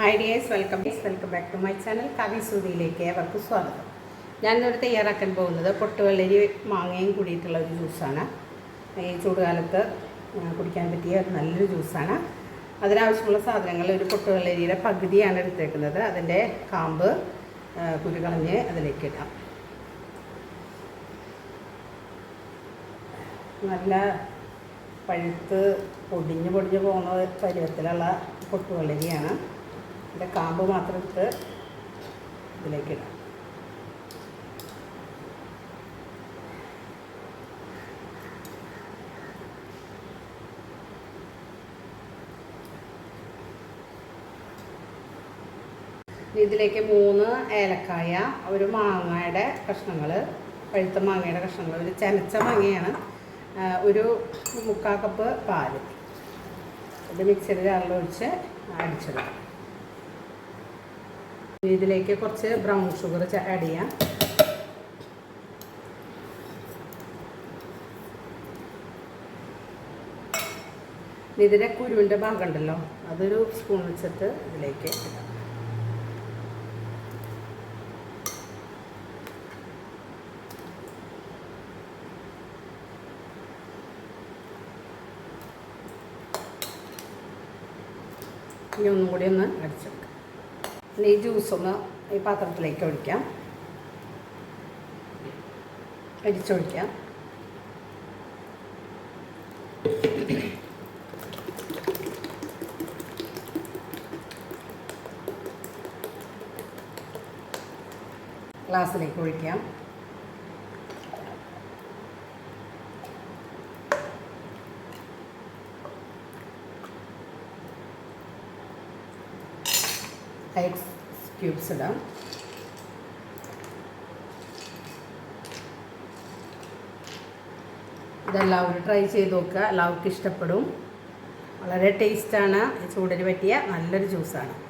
Hi dears welcome welcome back to my channel കവി സൂതിയിലേക്ക് ഏവർക്കും സ്വാഗതം. ഞാൻ ഞാനിവിടെ തയ്യാറാക്കാൻ പോകുന്നത് പൊട്ടുവെള്ളരി മാങ്ങയും കൂടിയിട്ടുള്ള ഒരു ജ്യൂസാണ് ഈ ചൂടുകാലത്ത് കുടിക്കാൻ പറ്റിയ നല്ലൊരു ജ്യൂസാണ് അതിനാവശ്യമുള്ള സാധനങ്ങൾ ഒരു പൊട്ടുവെള്ളരിയുടെ പകുതിയാണ് എടുത്തേക്കുന്നത്. അതിന്റെ കാമ്പ് കുരുകളഞ്ഞ് അതിലേക്ക് ഇടാം. നല്ല പഴുത്ത് പൊടിഞ്ഞ് പൊടിഞ്ഞ് പോകുന്ന പരുവത്തിലുള്ള പൊട്ടുവെള്ളരിയാണ്. ഇതിന്റെ കാമ്പ് മാത്രം എടുത്ത് ഇതിലേക്ക് ഇടാം. ഇതിലേക്ക് മൂന്ന് ഏലക്കായ ഒരു മാങ്ങയുടെ കഷ്ണങ്ങൾ പഴുത്ത മാങ്ങയുടെ കഷ്ണങ്ങൾ ഒരു ചനച്ച മാങ്ങയാണ് ഒരു മുക്കാൽ കപ്പ് പാൽ. ഇത് മിക്സിയുടെ ജാറിൽ അടിച്ചെടുക്കാം. ഇതിലേക്ക് കുറച്ച് ബ്രൗൺ ഷുഗർ ആഡ് ചെയ്യാം. ഇതിന്റെ കുരുവിന്റെ ഭാഗം ഉണ്ടല്ലോ അതൊരു സ്പൂൺ വെച്ചിട്ട് ഇതിലേക്ക് ഇനി ഒന്നും കൂടി ഒന്ന് അടിച്ചെടുക്കാം ഇനി ഈ ജ്യൂസ് ഒന്ന് ഈ പാത്രത്തിലേക്ക് ഒഴിക്കാം. അരിച്ചൊഴിക്കാം. ഗ്ലാസ്സിലേക്ക് ഒഴിക്കാം. ഐസ് ക്യൂബ്സ് ഇടാം. ഇതെല്ലാവരും ട്രൈ ചെയ്ത് നോക്കുക. എല്ലാവർക്കും ഇഷ്ടപ്പെടും. വളരെ ടേസ്റ്റാണ് ചൂടിന് പറ്റിയ നല്ലൊരു ജ്യൂസാണ്